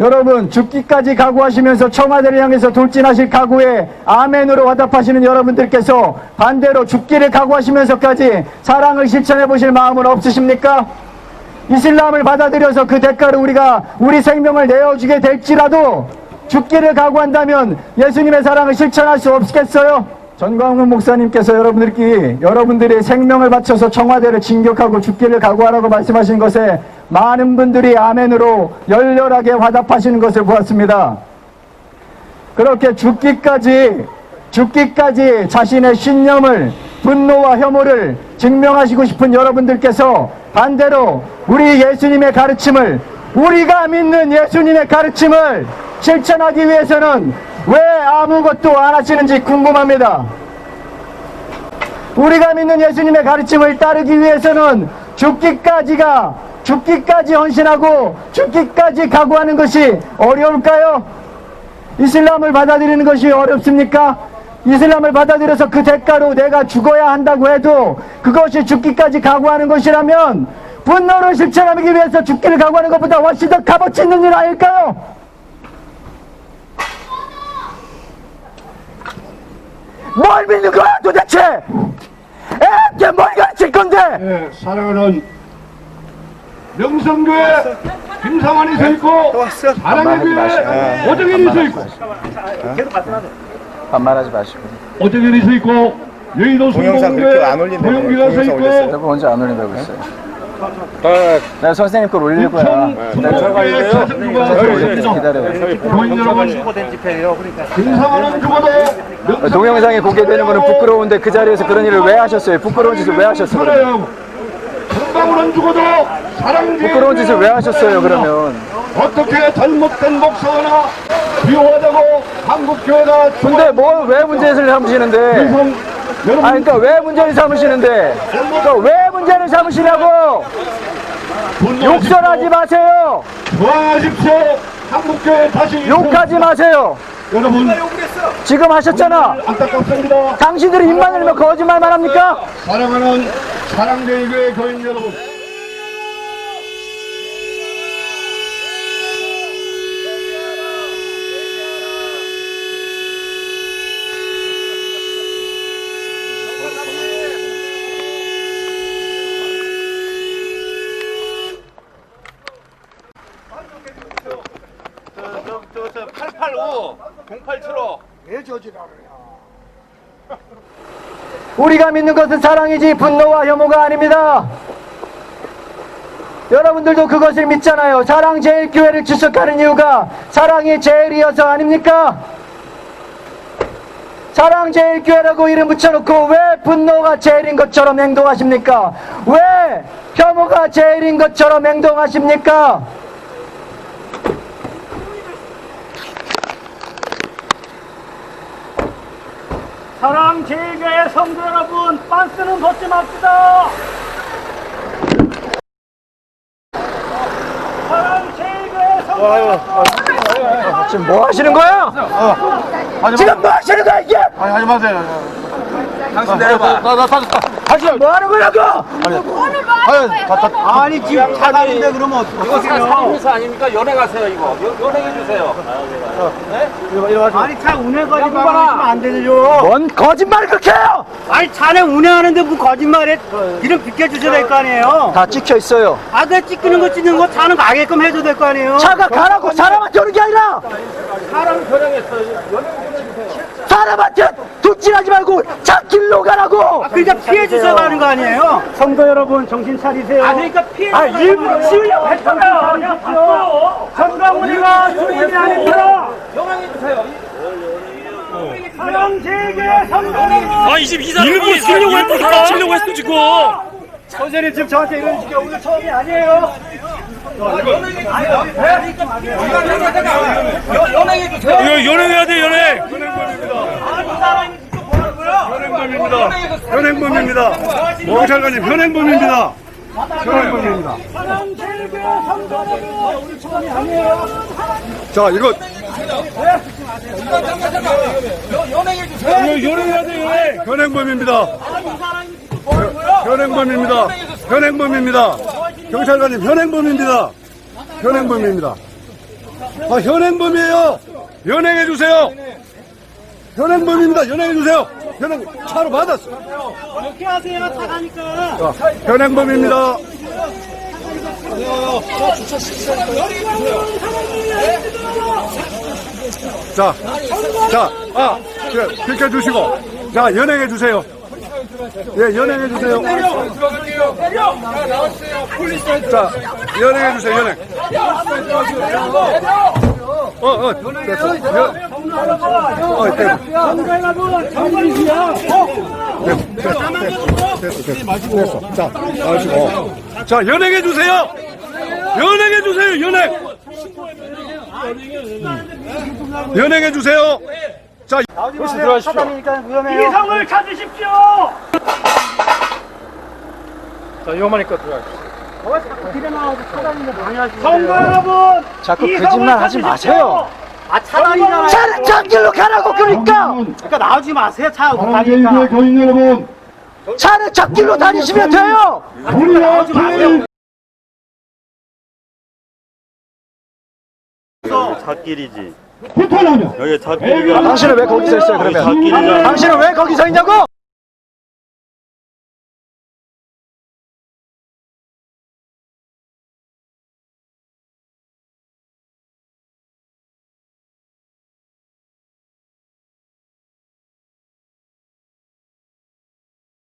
여러분 죽기까지 각오하시면서 청와대를 향해서 돌진하실 각오에 아멘으로 화답하시는 여러분들께서 반대로 죽기를 각오하시면서까지 사랑을 실천해 보실 마음은 없으십니까? 이슬람을 받아들여서 그 대가로 우리가 우리 생명을 내어주게 될지라도 죽기를 각오한다면 예수님의 사랑을 실천할 수 없겠어요? 전광훈 목사님께서 여러분들끼리 여러분들의 생명을 바쳐서 청와대를 진격하고 죽기를 각오하라고 말씀하신 것에 많은 분들이 아멘으로 열렬하게 화답하시는 것을 보았습니다. 그렇게 죽기까지 죽기까지 자신의 신념을 분노와 혐오를 증명하시고 싶은 여러분들께서 반대로 우리 예수님의 가르침을 우리가 믿는 예수님의 가르침을 실천하기 위해서는 왜 아무것도 안 하시는지 궁금합니다. 우리가 믿는 예수님의 가르침을 따르기 위해서는 죽기까지가 죽기까지 헌신하고 죽기까지 각오하는 것이 어려울까요? 이슬람을 받아들이는 것이 어렵습니까? 이슬람을 받아들여서 그 대가로 내가 죽어야 한다고 해도 그것이 죽기까지 각오하는 것이라면 분노를 실천하기 위해서 죽기를 각오하는 것보다 훨씬 더 값어치 있는 일 아닐까요? 뭘 믿는 거야 도대체? 애한테 뭘 가르칠 건데? 네, 사랑하는 명성교회 김상환이 서 있고 사랑의 교회 오정현이 서 있고. 반말하지 마시고. 오정현이 서 있고 여의도 올린다고 도영기가 서 있고 올렸어요. 내가 먼저 안 올린다고 했어요? 내가 선생님 걸 올릴 거야. 서 있습니다. 기다려요 교인 여러분 김상환은 죽어도 동영상이 공개되는 거는 부끄러운데 그 자리에서 그런 일을 왜 하셨어요? 부끄러운 짓을 왜 하셨어요? 그러면? 건강으로는 죽어도 사랑의 부끄러운 짓을 왜 하셨어요 그러면? 어떻게 잘못된 목사나 비호하다고 한국교회가 근데 뭘 왜 문제를 삼으시는데? 아 그러니까 왜 문제를 삼으시는데? 그러니까 왜 문제를 삼으시냐고? 욕설하지 마세요. 좋아하십시오 한국교회 다시 욕하지 마세요. 여러분 지금 하셨잖아. 안타깝습니다 당신들이 입만 열면 거짓말만 합니까? 사랑하는 사랑제일교회 교인 여러분. 저885 0875 우리가 믿는 것은 사랑이지 분노와 혐오가 아닙니다. 여러분들도 그것을 믿잖아요. 사랑 제일 교회를 주석하는 이유가 사랑이 제일이어서 아닙니까? 사랑 제일 교회라고 이름 붙여놓고 왜 분노가 제일인 것처럼 행동하십니까? 왜 혐오가 제일인 것처럼 행동하십니까? 사랑 제일교회 성도 여러분 빤스는 벗지 맙시다 사랑 제일교회 성도 여러분 지금 뭐 하시는 거야? 지금 뭐 하시는 거야 이게? 아니 하지 마세요. 당신 내려봐 지금 뭐 하는 거냐고? 아니 지금 차가는데 그러면 어떡해? 이거 사상미사 아닙니까? 연행하세요 이거 연- 연행해주세요 아니 차 운행까지 말하면 안 되죠 뭔 거짓말을 그렇게 해요? 아니 차는 운행하는데 뭐 거짓말에 이름 비켜주셔야 될 거 아니에요 다 찍혀 있어요. 아그 찍히는 거 찍는 거 차는 가게끔 해줘야 될 거 아니에요 차가 가라고 사람한테 오는 게 아니라 사람 변형했어요 사람한테 둑질하지 말고 차 길로 가라고. 그러니까 피해 주셔야 하는 거 아니에요? 성도 여러분 정신 차리세요. 아 그러니까 피해 아 일부러 치우려고 했잖아요 전광훈이가 주인이 아닙니다 연행해주세요. 사랑 제일교회 성도 여러분 아, 이 집 이 사람이 일부러 치려고 했다. 사람 치려고 했어, 지금. 선생님 지금 저한테 이런 식이 오늘 처음이 아니에요. 연행해 주세요 이거 연행해야 돼, 연행. 현행범입니다 현행범입니다 경찰관님 현행범입니다 현행범입니다. 자 이거 이거 연행해야 돼, 연행. 현행범입니다 현행범입니다 현행범입니다 경찰관님 현행범입니다 현행범입니다 아, 현행범이에요. 연행해 주세요. 현행범입니다. 연행해 주세요. 현행 차로 받았어. 어떻게 하세요? 다 가니까. 자, 현행범입니다. 자, 자, 아, 예, 비켜주시고. 자, 연행해 주세요. 예, 연행해 주세요. 자, 연행해 주세요, 연행. 어, 어, 됐어. 연, 어, 됐어. 선거 여러분, 정신이야. 됐어. 자, 나오시고. 자, 연행해 주세요. 연행해 주세요. 연행. 연행해 주세요. 자, 혹시 들어가십시오. 차단이니까 위험해요. 이성을 찾으십시오. 자, 위험하니까 들어가십시오. 선거 여러분, 자꾸 이 성을 거짓말 하지 찾으십시오. 마세요. 아 차단이잖아요. 차는 저길로 가라고 그러니까. 그러니까 나오지 마세요. 차 다니까. 교인 여러분, 차는 저길로 다니시면 돼요. 우리와 제일 잣길이지. 부탁하며 여기 잣길이가 당신은 왜 거기서 있어요 그러면? 당신은 왜 거기서 있냐고?